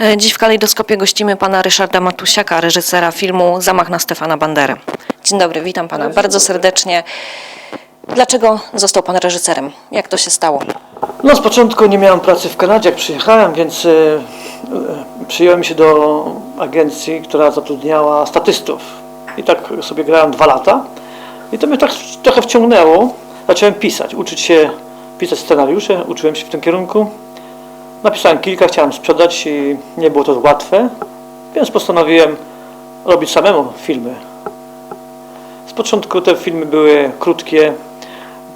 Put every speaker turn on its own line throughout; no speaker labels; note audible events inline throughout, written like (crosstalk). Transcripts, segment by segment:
E, Dziś w kalejdoskopie gościmy pana Ryszarda Matusiaka, reżysera filmu Zamach na Stefana Banderę. Dzień dobry, witam pana bardzo serdecznie. Dlaczego został pan reżyserem? Jak to się stało?
No z początku nie miałem pracy w Kanadzie, jak przyjechałem, więc e, przyjąłem się do agencji, która zatrudniała statystów. I tak sobie grałem dwa lata. I to mnie tak trochę wciągnęło. Zacząłem pisać, uczyć się pisać scenariusze, uczyłem się w tym kierunku. Napisałem kilka, chciałem sprzedać i nie było to łatwe, więc postanowiłem robić samemu filmy. Z początku te filmy były krótkie,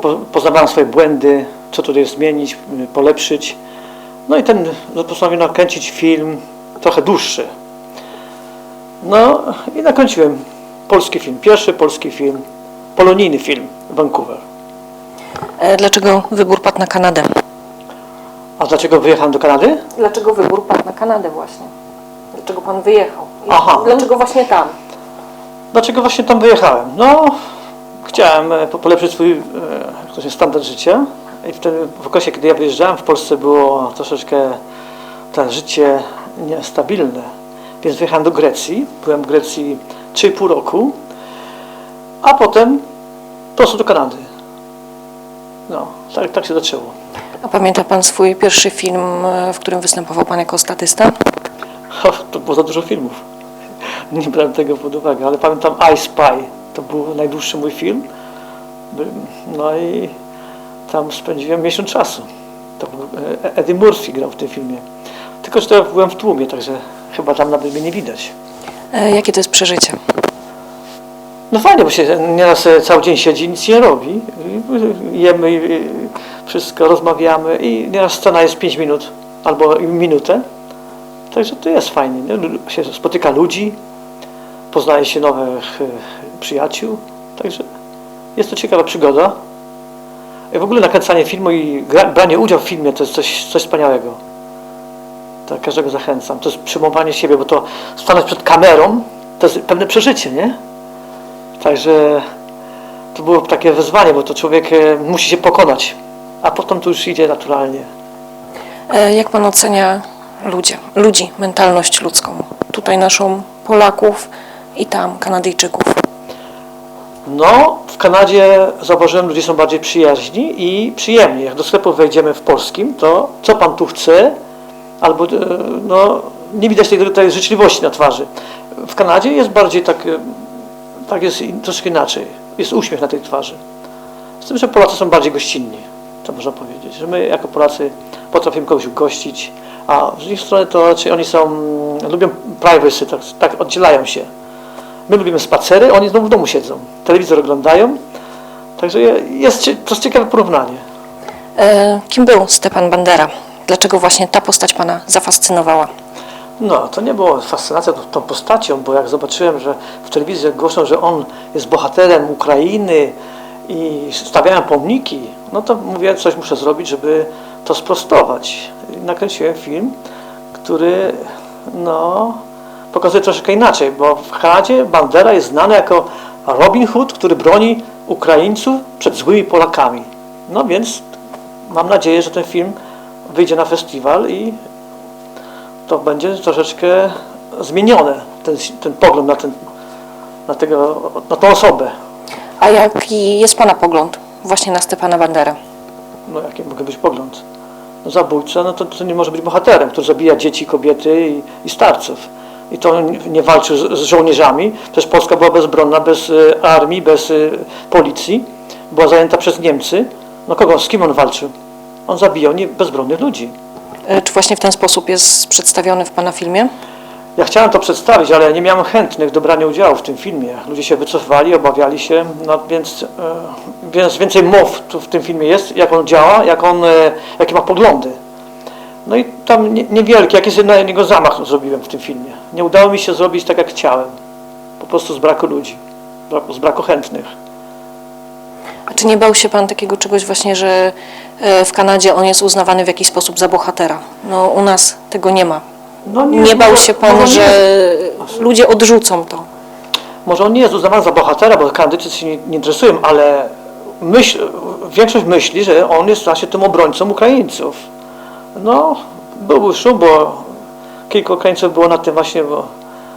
po- poznawałem swoje błędy, co tutaj zmienić, polepszyć. No i ten postanowiłem nakręcić film trochę dłuższy. No i nakręciłem polski film, pierwszy polski film, polonijny film Vancouver.
E, Dlaczego wybór padł na Kanadę?
A dlaczego wyjechałem do Kanady?
Dlaczego wybór padł na Kanadę właśnie? Dlaczego pan wyjechał? I
Aha.
Dlaczego właśnie tam?
Dlaczego właśnie tam wyjechałem? No, chciałem e, po- polepszyć swój e, jak to się, standard życia. I wtedy, w okresie, kiedy ja wyjeżdżałem, w Polsce było troszeczkę to życie niestabilne. Więc wyjechałem do Grecji. Byłem w Grecji 3,5 roku, a potem prosto do Kanady. No, tak, tak się zaczęło.
A pamięta pan swój pierwszy film, e, w którym występował pan jako statysta?
O, to było za dużo filmów. (laughs) Nie brałem tego pod uwagę, ale pamiętam I Spy. To był najdłuższy mój film. No i tam spędziłem miesiąc czasu. To e, Eddie Murphy grał w tym filmie. Tylko, że to byłem w tłumie, także chyba tam nawet mnie nie widać.
E, Jakie to jest przeżycie?
No fajnie, bo się nieraz e, cały dzień siedzi, nic nie robi. Jemy wszystko, rozmawiamy i nieraz scena jest 5 minut albo minutę. Także to jest fajnie. Nie? Się spotyka ludzi, poznaje się nowych e, przyjaciół. Także jest to ciekawa przygoda. I w ogóle nakręcanie filmu i branie udziału w filmie to jest coś, coś wspaniałego. Tak, każdego zachęcam. To jest przyjmowanie siebie, bo to stanąć przed kamerą to jest pewne przeżycie, nie? Także to było takie wyzwanie, bo to człowiek e, musi się pokonać, a potem to już idzie naturalnie.
E, Jak pan ocenia ludzie, ludzi, mentalność ludzką? Tutaj naszą Polaków i tam Kanadyjczyków.
No, w Kanadzie zauważyłem, ludzie są bardziej przyjaźni i przyjemni. Jak do sklepu wejdziemy w polskim, to co pan tu chce, albo e, no, nie widać tej, tej życzliwości na twarzy. W Kanadzie jest bardziej tak, e, tak jest troszkę inaczej. Jest uśmiech na tej twarzy. Z tym, że Polacy są bardziej gościnni, to można powiedzieć. Że my jako Polacy potrafimy kogoś ugościć, a z ich strony to raczej oni są, lubią privacy, tak, tak oddzielają się. My lubimy spacery, oni znowu w domu siedzą. Telewizor oglądają. Także je- jest, to jest ciekawe porównanie.
E, Kim był Stepan Bandera? Dlaczego właśnie ta postać pana zafascynowała?
No, to nie było fascynacja tą, tą postacią, bo jak zobaczyłem, że w telewizji głoszą, że on jest bohaterem Ukrainy i stawiają pomniki, no to mówię, coś muszę zrobić, żeby to sprostować. Nakręciłem film, który no, pokazuje troszeczkę inaczej, bo w Kanadzie Bandera jest znany jako Robin Hood, który broni Ukraińców przed złymi Polakami. No więc mam nadzieję, że ten film wyjdzie na festiwal i to będzie troszeczkę zmienione, ten, ten pogląd na, ten, na, tego, na tą osobę.
A jaki jest pana pogląd właśnie na Stepana Banderę?
No jaki może być pogląd? No, zabójca, no to, to nie może być bohaterem, który zabija dzieci, kobiety i, i starców. I to nie, nie walczy z, z żołnierzami. Przecież Polska była bezbronna, bez y, armii, bez y, policji. Była zajęta przez Niemcy. No kogo, z kim on walczył? On zabijał nie, bezbronnych ludzi.
E, Czy właśnie w ten sposób jest przedstawiony w pana filmie?
Ja chciałem to przedstawić, ale nie miałem chętnych do brania udziału w tym filmie. Ludzie się wycofywali, obawiali się, no więc, e, więc więcej tu w tym filmie jest, jak on działa, jak on, e, jakie ma poglądy. No i tam nie- niewielki, jakiś na niego zamach zrobiłem w tym filmie. Nie udało mi się zrobić tak, jak chciałem. Po prostu z braku ludzi, z braku chętnych.
A czy nie bał się pan takiego czegoś właśnie, że e, w Kanadzie on jest uznawany w jakiś sposób za bohatera? No u nas tego nie ma.
No
Nie bał się pan,
może
że
nie-
ludzie odrzucą to?
Może on nie jest uznawany za bohatera, bo Kanadyjczycy się nie, nie interesują, ale myśl, większość myśli, że on jest właśnie tym obrońcą Ukraińców. No, byłby szum, bo kilku Ukraińców było na tym właśnie bo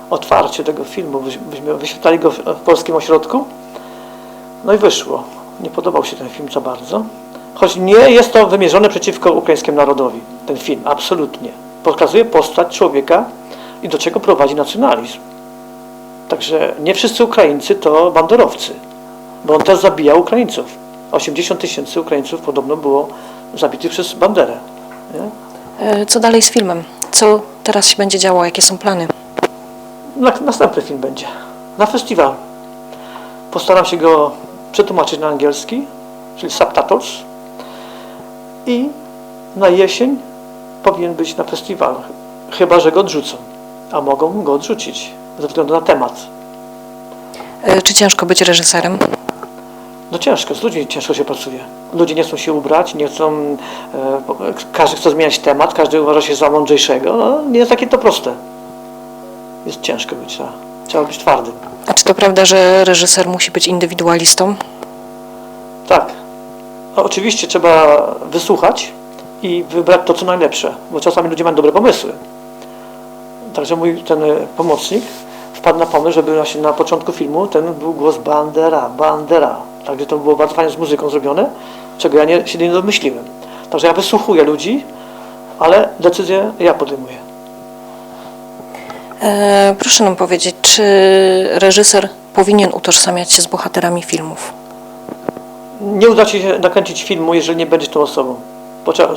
otwarciu tego filmu. Byś- Byśmy wyświetlali go w, w polskim ośrodku. No i wyszło. Nie podobał się ten film za bardzo. Choć nie jest to wymierzone przeciwko ukraińskiemu narodowi, ten film, absolutnie. Pokazuje postać człowieka i do czego prowadzi nacjonalizm. Także nie wszyscy Ukraińcy to banderowcy, bo on też zabijał Ukraińców. 80 tysięcy Ukraińców podobno było zabitych przez Banderę. Nie?
E, Co dalej z filmem? Co teraz się będzie działo? Jakie są plany?
Na, następny film będzie. Na festiwal. Postaram się go przetłumaczyć na angielski, czyli subtitles. I na jesień powinien być na festiwal. Chyba, że go odrzucą. A mogą go odrzucić ze względu na temat.
E, Czy ciężko być reżyserem?
No ciężko, z ludźmi ciężko się pracuje. Ludzie nie chcą się ubrać, nie chcą, e, każdy chce zmieniać temat, każdy uważa się za mądrzejszego. No, nie jest takie to proste. Jest ciężko być, trzeba, trzeba być twardym.
A czy to prawda, że reżyser musi być indywidualistą?
Tak. No, oczywiście trzeba wysłuchać i wybrać to, co najlepsze, bo czasami ludzie mają dobre pomysły. Także mój ten e, pomocnik wpadł na pomysł, żeby właśnie na początku filmu ten był głos Bandera, Bandera. Także to było bardzo fajnie z muzyką zrobione, czego ja nie, się nie domyśliłem. Także ja wysłuchuję ludzi, ale decyzję ja podejmuję.
E, proszę nam powiedzieć, czy reżyser powinien utożsamiać się z bohaterami filmów?
Nie uda Ci się nakręcić filmu, jeżeli nie będziesz tą osobą,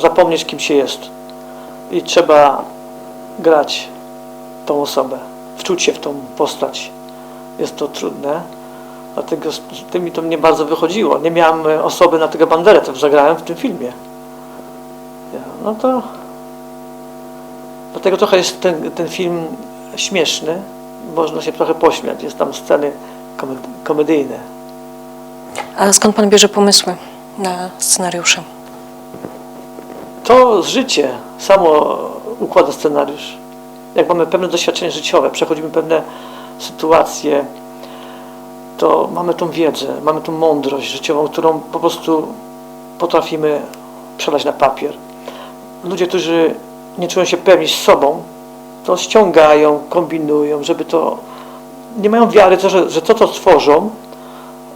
zapomnieć, kim się jest. I trzeba grać tą osobę, wczuć się w tą postać. Jest to trudne, dlatego z tym mi to mnie bardzo wychodziło. Nie miałem e, osoby na tego banderę, to zagrałem w tym filmie. No to... Dlatego trochę jest ten, ten film śmieszny, można się trochę pośmiać, jest tam sceny komedy- komedyjne.
A skąd pan bierze pomysły na scenariusze?
To życie samo układa scenariusz. Jak mamy pewne doświadczenie życiowe, przechodzimy pewne sytuacje, to mamy tą wiedzę, mamy tą mądrość życiową, którą po prostu potrafimy przelać na papier. Ludzie, którzy nie czują się pewni z sobą, to ściągają, kombinują, żeby to. Nie mają wiary, to, że, że to, co tworzą,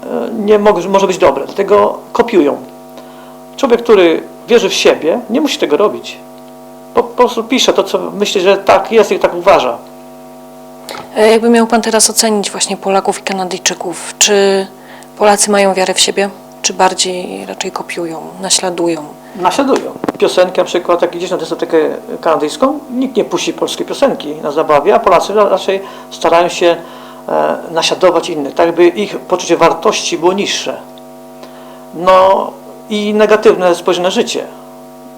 e, nie może być dobre. Dlatego kopiują. Człowiek, który wierzy w siebie, nie musi tego robić. Po, po prostu pisze to, co myśli, że tak jest i tak uważa.
E, Jakby miał pan teraz ocenić właśnie Polaków i Kanadyjczyków, czy Polacy mają wiarę w siebie, czy bardziej raczej kopiują, naśladują?
Naśladują. Piosenki, na przykład, jak idziesz na dyskotekę kanadyjską, nikt nie puści polskiej piosenki na zabawie, a Polacy ra- raczej starają się e, naśladować innych, tak by ich poczucie wartości było niższe. No i negatywne spojrzenie na życie.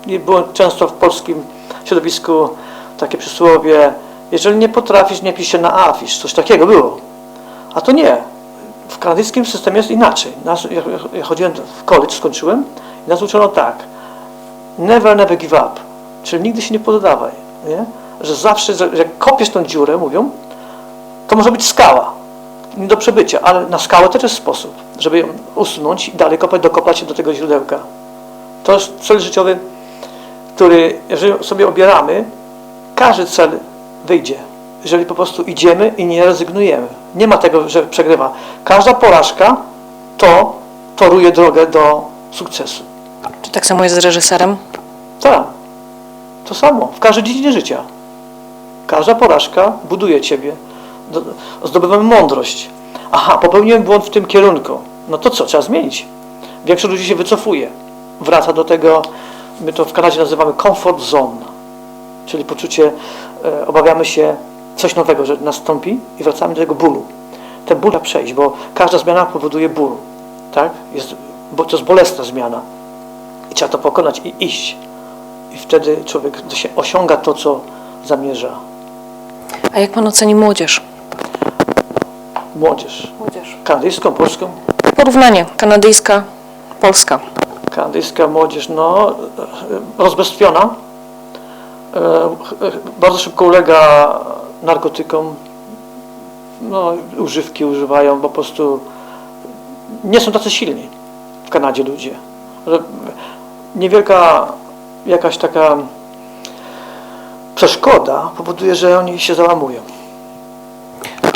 I było często w polskim środowisku takie przysłowie, jeżeli nie potrafisz, nie pisz się na afisz, coś takiego było. A to nie. W kanadyjskim systemie jest inaczej. Nas, ja, ja chodziłem w college, skończyłem i nas uczono tak. Never, never give up. Czyli nigdy się nie poddawaj. Nie? Że zawsze, że jak kopiesz tą dziurę, mówią, to może być skała. Nie do przebycia, ale na skałę też jest sposób, żeby ją usunąć i dalej kopać, dokopać się do tego źródełka. To jest cel życiowy, który, jeżeli sobie obieramy, każdy cel wyjdzie. Jeżeli po prostu idziemy i nie rezygnujemy. Nie ma tego, że przegrywa. Każda porażka to toruje drogę do sukcesu.
Czy tak samo jest z reżyserem?
Tak. To samo. W każdej dziedzinie życia. Każda porażka buduje Ciebie. Do- Zdobywamy mądrość. Aha, popełniłem błąd w tym kierunku. No to co? Trzeba zmienić. Większość ludzi się wycofuje. Wraca do tego, my to w Kanadzie nazywamy comfort zone. Czyli poczucie, e, obawiamy się coś nowego, że nastąpi i wracamy do tego bólu. Ten ból trzeba przejść, bo każda zmiana powoduje ból. Tak? Jest, bo to jest bolesna zmiana. I trzeba to pokonać i iść. I wtedy człowiek dosie- osiąga to, co zamierza.
A jak pan oceni młodzież?
Młodzież.
Młodzież.
Kanadyjską, polską.
Porównanie kanadyjska, polska.
Kanadyjska młodzież, no, e, rozbestwiona. E, e, Bardzo szybko ulega narkotykom. No, używki używają, po prostu nie są tacy silni w Kanadzie ludzie. Niewielka jakaś taka przeszkoda powoduje, że oni się załamują.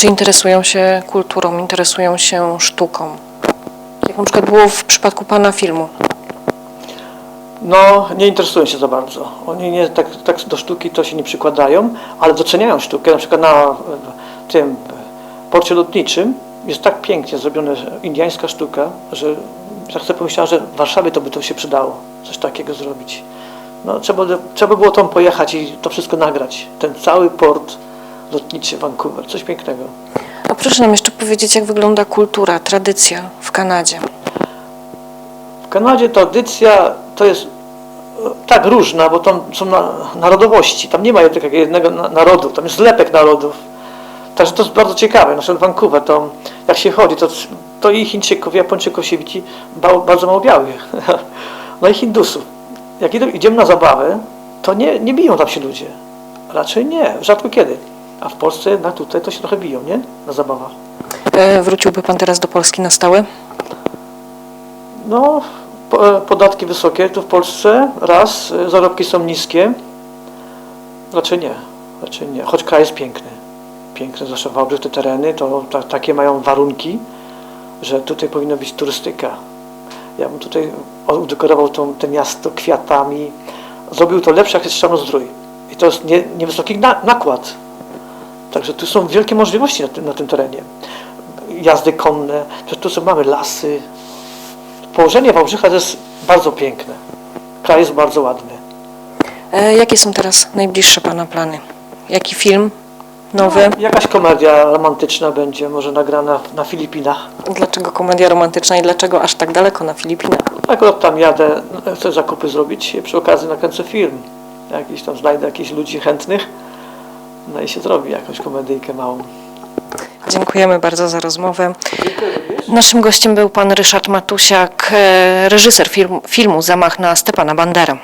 Czy interesują się kulturą, interesują się sztuką? Jak na przykład było w przypadku pana filmu.
No, nie interesują się za bardzo. Oni nie, tak, tak do sztuki to się nie przykładają, ale doceniają sztukę. Na przykład na tym porcie lotniczym jest tak pięknie zrobiona indiańska sztuka, że tak sobie pomyślałem, że w Warszawie to by to się przydało, coś takiego zrobić. No, trzeba, trzeba było tam pojechać i to wszystko nagrać. Ten cały port lotniczy Vancouver, coś pięknego.
A proszę nam jeszcze powiedzieć, jak wygląda kultura, tradycja w Kanadzie.
W Kanadzie tradycja to jest e, tak różna, bo tam są na, narodowości. Tam nie ma takiego jednego na- narodu, tam jest zlepek narodów. Także to jest bardzo ciekawe. Na przykład Vancouver, to jak się chodzi, to, to i Chińczyków, i Japończyków się widzi ba- bardzo mało białych. (laughs) No i Hindusów. Jak idziemy na zabawę, to nie, nie biją tam się ludzie. Raczej nie, rzadko kiedy. A w Polsce jednak tutaj to się trochę biją, nie? Na zabawach.
E, wróciłby pan teraz do Polski na stałe?
No, po- e, podatki wysokie tu w Polsce, raz, e, zarobki są niskie. Raczej nie, raczej nie, choć kraj jest piękny. Piękne, zwłaszcza Wałbrzych, te tereny, to ta, takie mają warunki, że tutaj powinna być turystyka. Ja bym tutaj udekorował tą, to miasto kwiatami, zrobił to lepsze, jak jest Czarnozdrój. I to jest nie, niewysoki na, nakład. Także tu są wielkie możliwości na tym, na tym terenie. Jazdy konne, tu są, mamy lasy, Położenie Wałbrzycha to jest bardzo piękne. Kraj jest bardzo ładny.
E, jakie są teraz najbliższe pana plany? Jaki film nowy?
Jakaś komedia romantyczna będzie, może nagrana na Filipinach.
Dlaczego komedia romantyczna i dlaczego aż tak daleko na Filipinach?
Akurat tam jadę, chcę zakupy zrobić i przy okazji nakręcę film. Jakiś tam znajdę jakichś ludzi chętnych, no i się zrobi jakąś komedyjkę małą.
Dziękujemy bardzo za rozmowę. Naszym gościem był pan Ryszard Matusiak, e, reżyser film, filmu Zamach na Stepana Banderę.